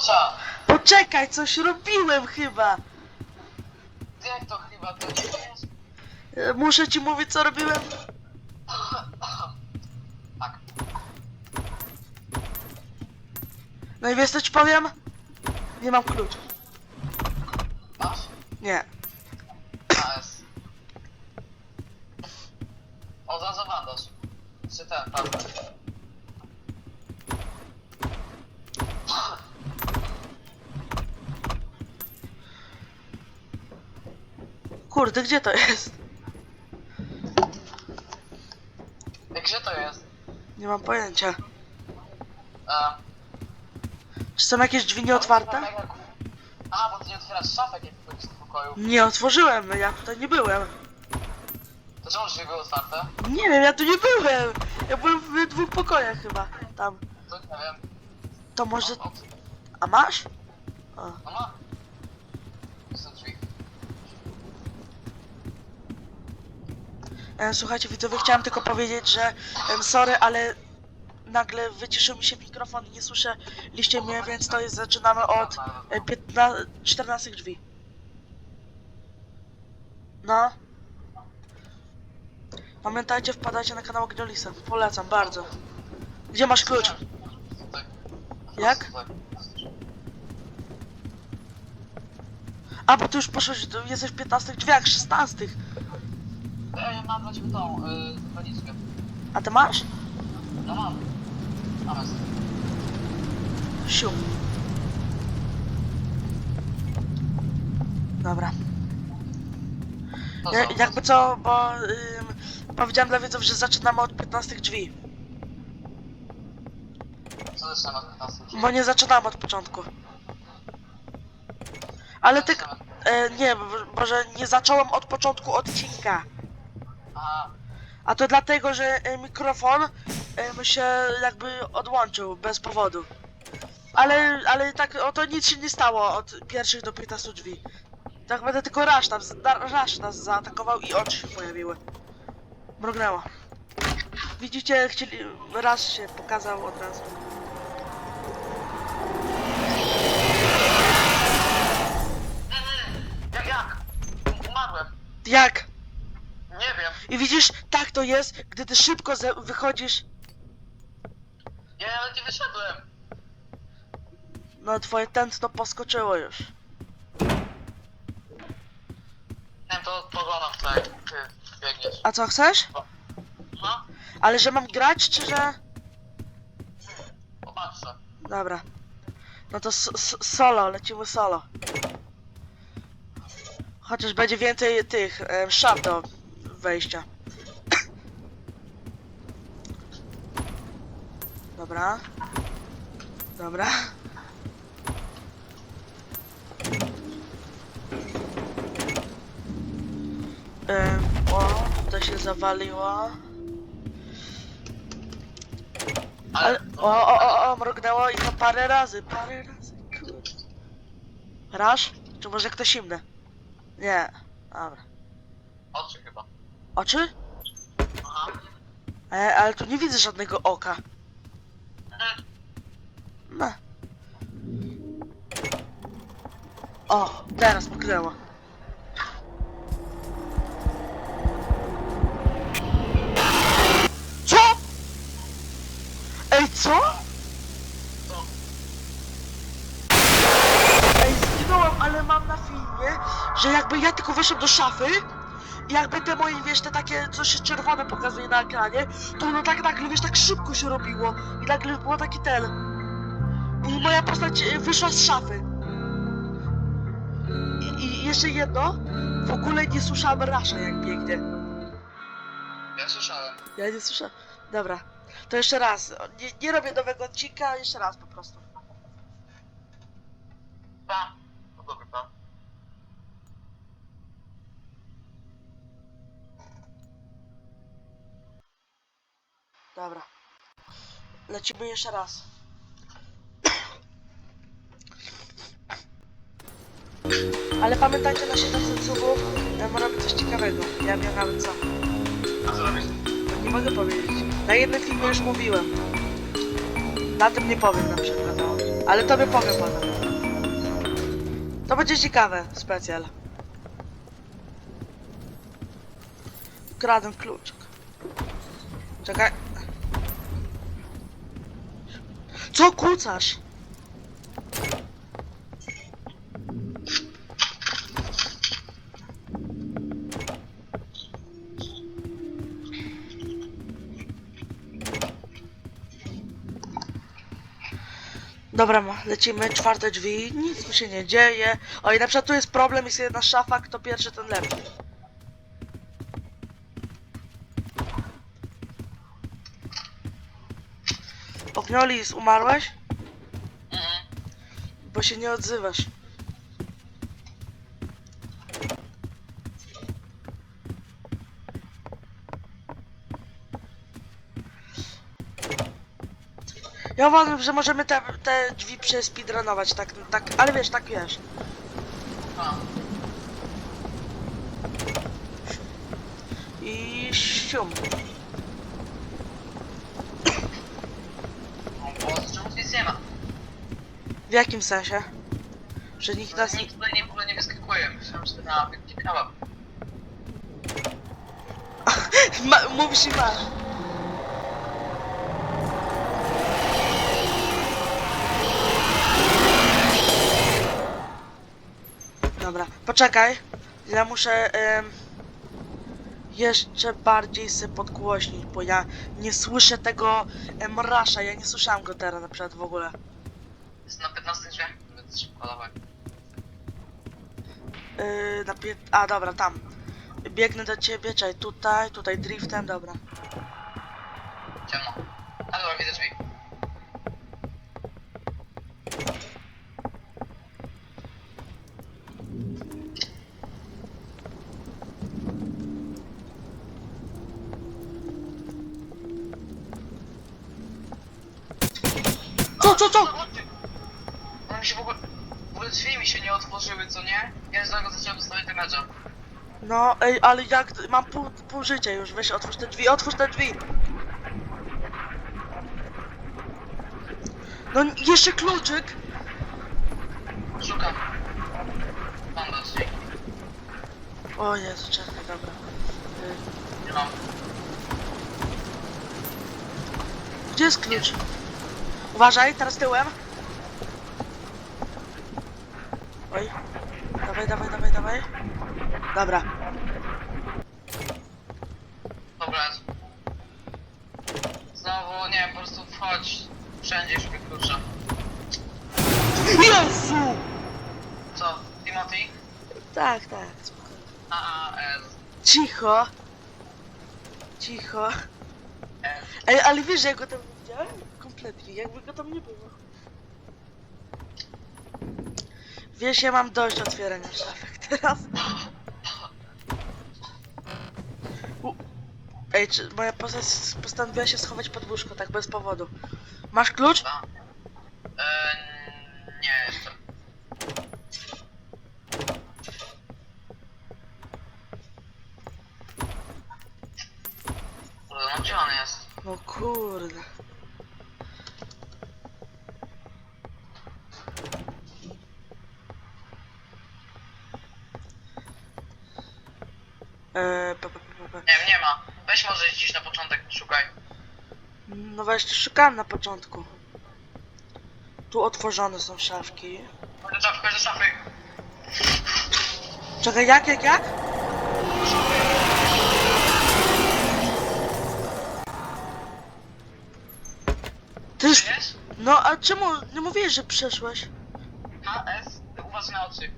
Dodża! Poczekaj, coś robiłem chyba. Jak to chyba to nie jest? E, Muszę ci mówić, co robiłem. Tak. No i wiesz, co ci powiem? Nie mam klucza. Masz? Nie. A, jest. O, za bandaż. Czy ten, prawda? Kurde, gdzie to jest? Gdzie to jest? Nie mam pojęcia. A, Czy są jakieś drzwi nieotwarte? A, bo ty nie otwierasz szafek, jak wchodzisz do pokoju. Nie otworzyłem, ja tutaj nie byłem. To czemu drzwi były otwarte? Nie wiem, ja tu nie byłem. Ja byłem w dwóch pokojach chyba. Tam. To nie wiem. To może... O, o, A masz? O. No ma. To są drzwi. E, słuchajcie, widzowie, chciałem tylko powiedzieć, że sorry, ale nagle wyciszył mi się mikrofon i nie słyszeliście mnie, więc to jest, zaczynamy od e, 15, 14 drzwi. No. Pamiętajcie, wpadajcie na kanał Gnolisa. Polecam bardzo. Gdzie masz klucz? Tutaj. Jak? Tutaj. A, bo ty już poszłeś, jesteś w 15 drzwiach, 16. Ej, mam dla ciebie tą, yy, walizkę. A ty masz? No mam. Mam jest. Siu. Dobra. To Ja, co? jakby co, bo ym, powiedziałem dla widzów, że zaczynamy od 15 drzwi. Co jeszcze na 15 drzwi? Bo nie zaczynamy od początku. Ale ty... E, nie, bo, bo że nie zacząłem od początku odcinka. A to dlatego, że e, mikrofon em, się jakby odłączył bez powodu. Ale, ale tak, o to nic się nie stało od pierwszych do 15 drzwi. Tak naprawdę tylko Rasz, tam, Rasz nas zaatakował i oczy się pojawiły. Mrugnęło. Widzicie, chcieli, Rasz się pokazał od razu. Jak, jak? Umarłem. Jak? I widzisz, tak to jest, gdy ty szybko ze- wychodzisz, Ja nawet nie wyszedłem. no twoje tętno poskoczyło już. Nie wiem, to poglądam tutaj. Ty biegniesz. A co chcesz? No, Ale że mam grać, czy że... popatrzę. Dobra. No to s- s- solo, lecimy solo. Chociaż będzie więcej tych e, szaf do wejścia. Dobra. Dobra. Em, o, to się zawaliło. Ale... o, o, o, o, mrugnęło i to parę razy, parę razy, kurde. Rasz? Czy może ktoś inny? Nie, dobra. Oczy chyba. Oczy? Aha. E, ale tu nie widzę żadnego oka. No. O, teraz mknęło. Co? Ej, co? Ej, zginąłem, ale mam na filmie, że jakby ja tylko wyszedłem do szafy jakby te moje, wiesz, te takie, co się czerwone pokazuje na ekranie, to ono tak nagle, wiesz, tak szybko się robiło i nagle było taki ten. I moja postać e, wyszła z szafy. I, i jeszcze jedno, w ogóle nie słyszałem Rasza jak biegnie. Ja słyszałem. Ja nie słyszałem. Dobra, to jeszcze raz. Nie, nie robię nowego odcinka, jeszcze raz po prostu. Pa. No dobra, pa. Dobra. Lecimy jeszcze raz. Ale pamiętajcie na 700 subów, ja robię coś ciekawego. Ja wiem nawet co. A co robisz? Nie mogę powiedzieć. Na jednym filmie już mówiłem. Na tym nie powiem na przykład. o. Ale tobie powiem potem. To będzie ciekawe, specjal. Kradłem kluczyk. Czekaj. Co kucasz? Dobra, lecimy, czwarte drzwi, nic tu się nie dzieje. O i na przykład tu jest problem, jest jedna szafa, kto pierwszy, ten lepszy. Ogniolis, umarłeś? Mhm. Bo się nie odzywasz. Ja uważam, że możemy te, te drzwi przespeedrunować, tak, tak, ale wiesz, tak wiesz. A, I sium. no bo z czemu nic nie ma. W jakim sensie? Że nikt nas nie... Nikt tutaj nie, w ogóle nie wyskakuje. Myślałem, że na wielki kebab. Ma, mówisz i masz. Dobra, poczekaj. Ja muszę em, jeszcze bardziej się podgłośnić, bo ja nie słyszę tego em, rasza. Ja nie słyszałem go teraz na przykład w ogóle. Jest na 15 drzwiach, więc szybko dawaj. Yy, na pie... A dobra, tam. Biegnę do ciebie, czekaj, tutaj, tutaj driftem, dobra. Ciemno. A dobra, widzę drzwi. Co, co, co? Zobaczcie. One mi się w ogóle... W ogóle drzwi otworzyły, co nie? Ja z tego zacząłem dostawać damage'a. No, ej, ale jak, mam pół, pół życia już, weź otwórz te drzwi, otwórz te drzwi! No, jeszcze kluczyk! Szukam. Mam do drzwi. O Jezu, czekaj, dobra. Y, Nie mam. Gdzie jest klucz? Uważaj, teraz tyłem. Oj. Dawaj, dawaj, dawaj, dawaj. Dobra. Dobra. Znowu, nie po prostu wchodź. Wszędzie szukaj klucza. Jezu! Co? Timothy? Tak, tak, spokojnie. A, S. Cicho. Cicho. Ej, ale wiesz, że ja go tam nie widziałem? Kompletnie, jakby go tam nie było. Wiesz, ja mam dość otwierania szafek teraz. U... Ej, czy moja postać postanowiła się schować pod łóżko, tak bez powodu. Masz klucz? Eee, nie, jeszcze. Kurde, no gdzie on jest? No kurde. Pa, pa. Nie wiem, nie ma. Weź może gdzieś na początek, szukaj. No właśnie, szukałem na początku. Tu otworzone są szafki. Chodź do chodź do szafy. Czekaj, jak, jak, jak? Ty jest... Wiesz? No, a czemu nie mówiłeś, że przeszłeś? A, S. Uważaj na oczy.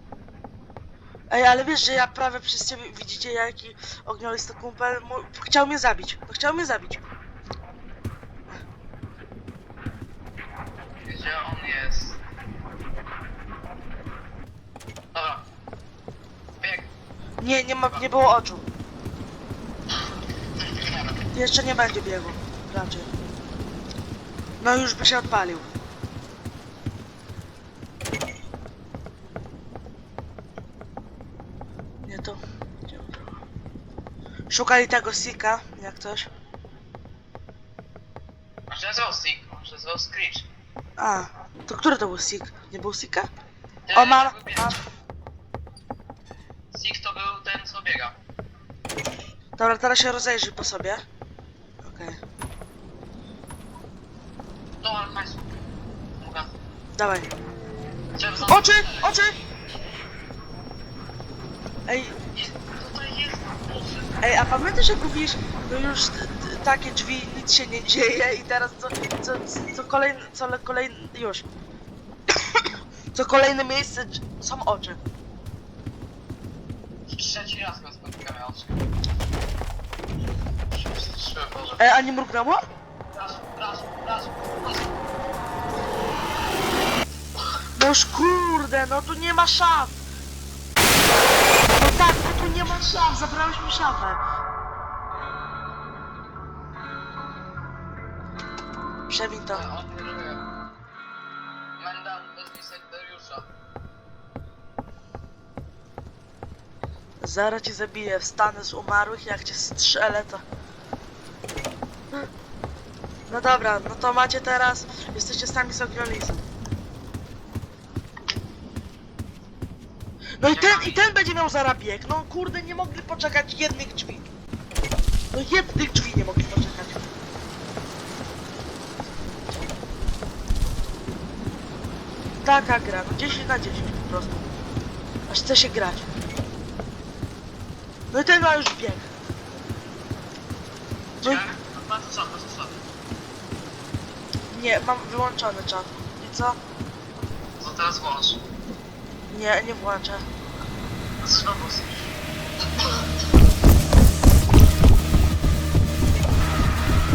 Ej, ale wiesz, że ja prawie przez ciebie, widzicie jaki ogniolisty kumpel, mu... chciał mnie zabić. No, chciał mnie zabić. Gdzie on jest? Dobra. Bieg. Nie, nie ma, nie było oczu. Jeszcze nie będzie biegu, raczej. No już by się odpalił. Nie to. gdzie on był? Szukali tego Sika, jak coś. On się nazywał Stick, on się nazywał Screech. A, To który to był Sik? Nie był Sika? Ten O, mam, jakby biegł. mam. To był ten, co biega. Dobra, teraz się rozejrzyj po sobie. Okej. No, ale. Mogę. Dawaj. Chciałem za- Oczy! Oczy! Ej, Jest, tutaj jest bossy. Ej, a pamiętasz jak mówisz, no już t- t- takie drzwi, nic się nie dzieje i teraz co, co, co kolejne, co le- kolejne, już. Co kolejne miejsce dż- są oczy. Trzeci raz go spotykam, ja oczy. Trzy, Boże. Ej, a nie mrugnęło? Raz, raz, raz, raz. No już kurde, no tu nie ma szaf. No tak, no tu nie ma szaf, zabrałeś mi szafę. Przewin to. Bez sektoriusza. Zaraz cię zabiję, wstanę z umarłych, jak cię strzelę to... No dobra, no to macie teraz, jesteście sami z Ogniolisem. No i ten, i ten będzie miał zaraz bieg, no kurde, nie mogli poczekać jednych drzwi. No jednych drzwi nie mogli poczekać. Taka gra, no 10 na 10 po prostu. Aż chce się grać. No i ten ma już bieg. No i... Nie, mam wyłączony czat. I co? Co teraz włącz? Nie, nie włączę. Znowu.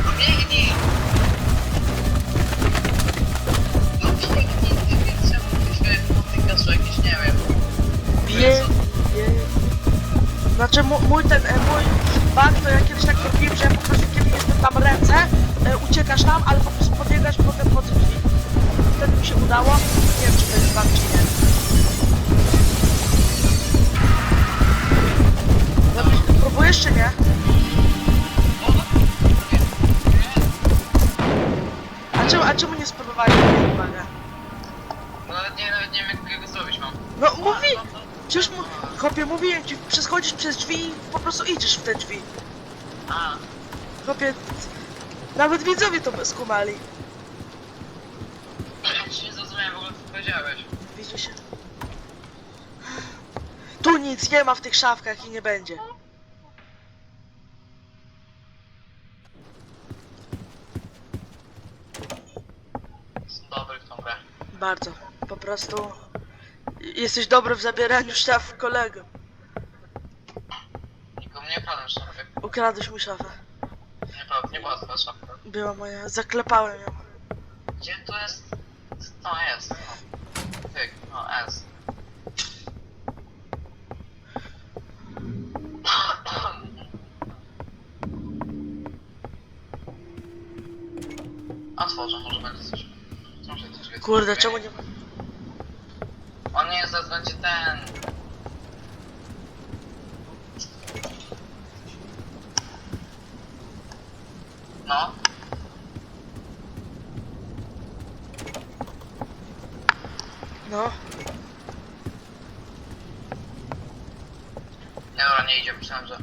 No biegnij! No biegnij, ty więc czemu ty się potykasz jakieś, nie wiem. Bieg, bieg. Znaczy mu- mój ten, e, mój bug to ja kiedyś tak robiłem, że ja po prostu kiedy jestem tam ręce, e, uciekasz tam, ale po prostu podbiegasz potem pod drzwi. Wtedy mi się udało. Nie wiem czy to jest bug czy nie. Próbujesz czy nie? A czemu, a czemu nie spróbowałeś takiego buga? No nawet nie, nawet nie wiem jak go zrobić mam. No mówi! Przecież mu, chłopie, mówiłem ci, przechodzisz przez drzwi i po prostu idziesz w te drzwi. A, Chłopie, nawet widzowie to skumali. ja ci nie zrozumiałem w ogóle co powiedziałeś. Widzi się? Tu nic nie ma w tych szafkach i nie będzie. Jestem dobry w tą grę. Bardzo. Po prostu jesteś dobry w zabieraniu szaf kolegom. Nikomu nie kradłem szafy. Ukradłeś mi szafę. Nieprawda, nie była twoja szafka. Była moja. Zaklepałem ją. Gdzie to jest? No jest. No. Tyk, no S. Otworzę, może będzie coś. Może coś. Kurde, czemu nie. On nie będzie ten. No. No. Nie, dobra, nie idzie, myślałem, że...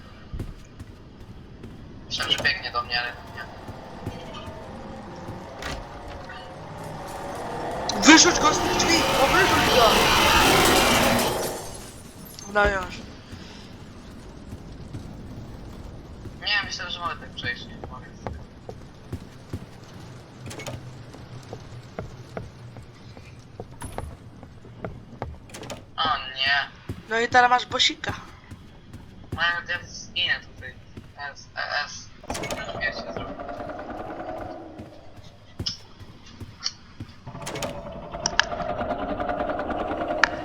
Myślałem, że biegnie do mnie, ale Wyrzuć go z tych drzwi! No wyrzuć go! No już. Nie, myślałem, że mogę tak przejść, nie mogę. O nie. No i teraz masz bosika. No ja zginę tutaj. S, E, S. Wiecie, zrobię.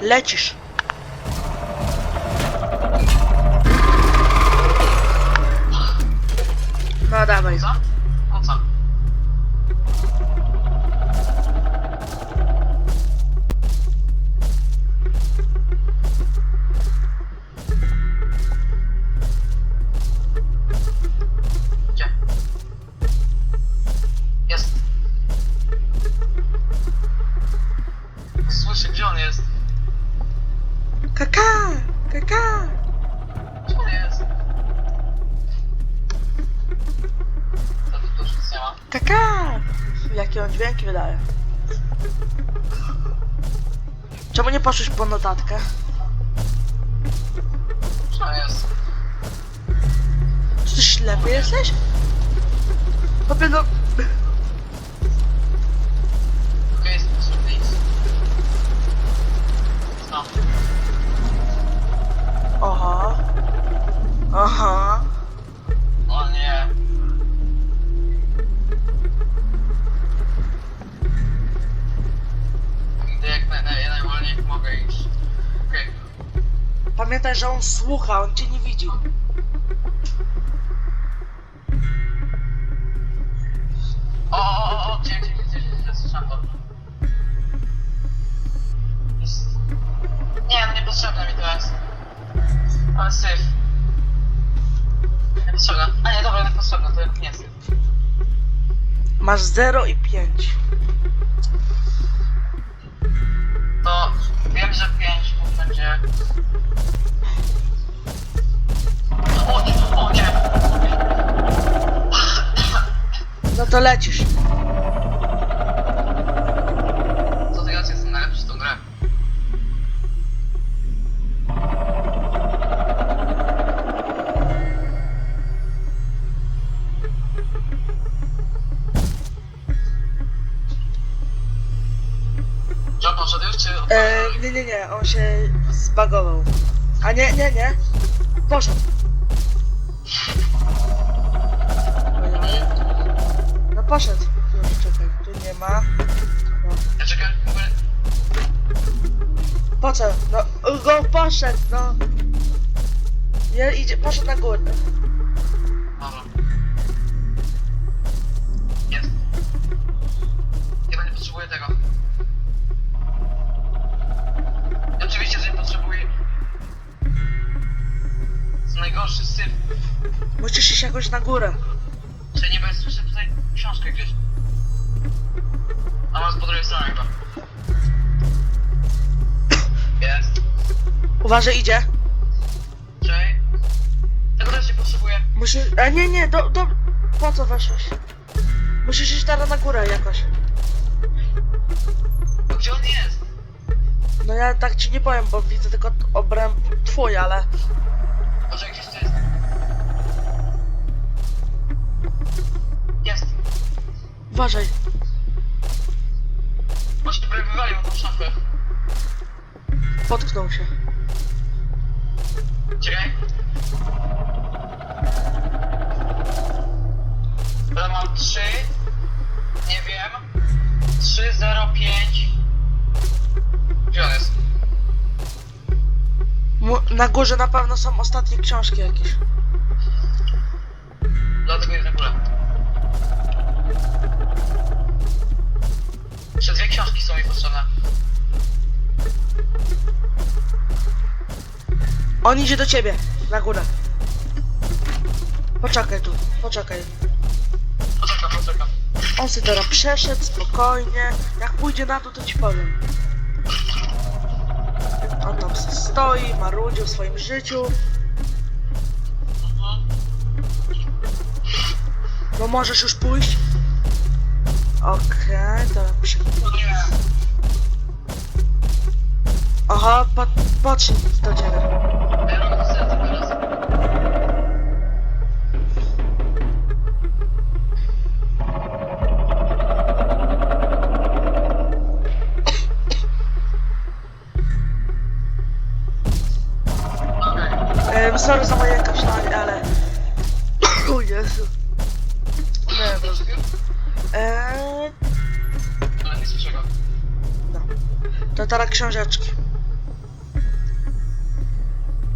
Lecisz. No dawaj. Co? Nie poszłeś po notatkę? Co jest? Czy ty ślepy jesteś? Chłopie, no... że on słucha, on cię nie widzi. O, o, o, o, gdzie, gdzie, gdzie, gdzie, gdzie, słyszałem to. Jest... Nie, no niepotrzebne mi to jest. Ale syf. Niepotrzebne. A nie, dobra, niepotrzebne, to nie syf. Masz 0 i 5. To wiem, że 5 będzie... No to lecisz. Co ty jestem najlepszy w tą grę. John poszedł już, czy... E, nie, nie, nie, on się zbagował. A nie, nie, nie. Poszedł. No poszedł. Już czekaj, tu nie ma. No. Ja czekam, w ogóle... Po co? No, go poszedł, no. Nie, idzie, poszedł na górę. Dobra. Jest. Chyba nie potrzebuję tego. Najgorszy syf. Musisz iść jakoś na górę. Czy nie będę słyszę tutaj książkę gdzieś. A mam z po drugiej stronie chyba. Jest. Uważaj, idzie. Czej. Tego też nie potrzebuję. Musisz... A nie, nie, do, do... Po co weszłeś? Musisz iść teraz na górę jakoś. No gdzie on jest? No ja tak ci nie powiem, bo widzę tylko obręb twój, ale... Uważaj. Może tu prawie wywalił tą szafę. Potknął się. Czekaj. Dobra, mam 3. Nie wiem. 3, 0, 5. Gdzie on jest? Mu- Na górze na pewno są ostatnie książki jakieś. Dlatego jest na górę. Jeszcze dwie książki są mi potrzebne. On idzie do ciebie, na górę. Poczekaj tu, poczekaj. Poczekam, poczekam. On sobie teraz przeszedł spokojnie. Jak pójdzie na dół, to ci powiem. On tam se stoi, marudzi w swoim życiu. Mhm. No możesz już pójść? Okej, przy... No nie. Aha, ciebie. Ja robię to. Ehm, sorry za moje To teraz książeczki.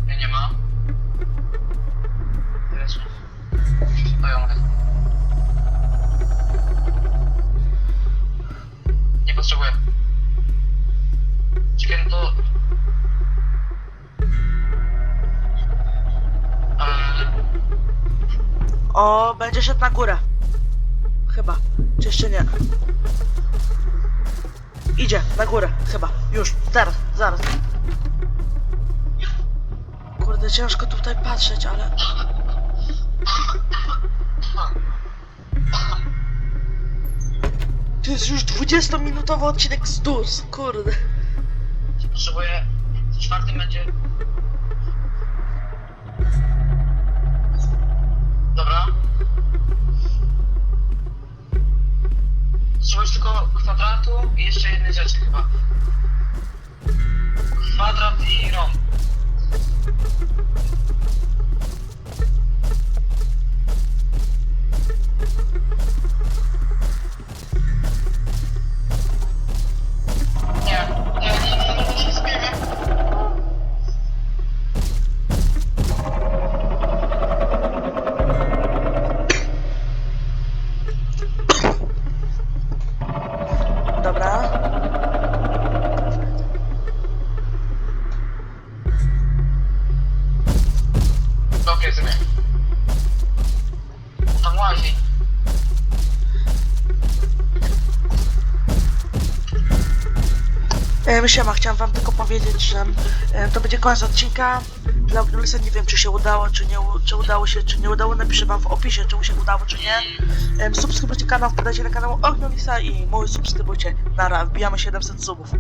Nie, nie ma. Wiesz. To ją jest. Nie potrzebuję. Czekaj, no to... Eee, O, będzie szedł na górę. Chyba. Czy jeszcze nie? Idzie, na górę, chyba. Już, teraz, zaraz. Kurde, ciężko tutaj patrzeć, ale... To jest już 20-minutowy odcinek z DUS, kurde. Potrzebuję... W czwartym będzie... Potrzebujesz tylko kwadratu i jeszcze jednej rzeczy chyba. Kwadrat i rąb. Siema, chciałam wam tylko powiedzieć, że e, to będzie koniec odcinka. Dla Ognulisa nie wiem, czy się udało, czy nie, czy udało się, czy nie udało. Napiszę wam w opisie, czy mu się udało, czy nie. E, subskrybujcie kanał, wpadajcie na kanał Ognulisa i mój subskrybujcie. Nara, wbijamy 700 subów.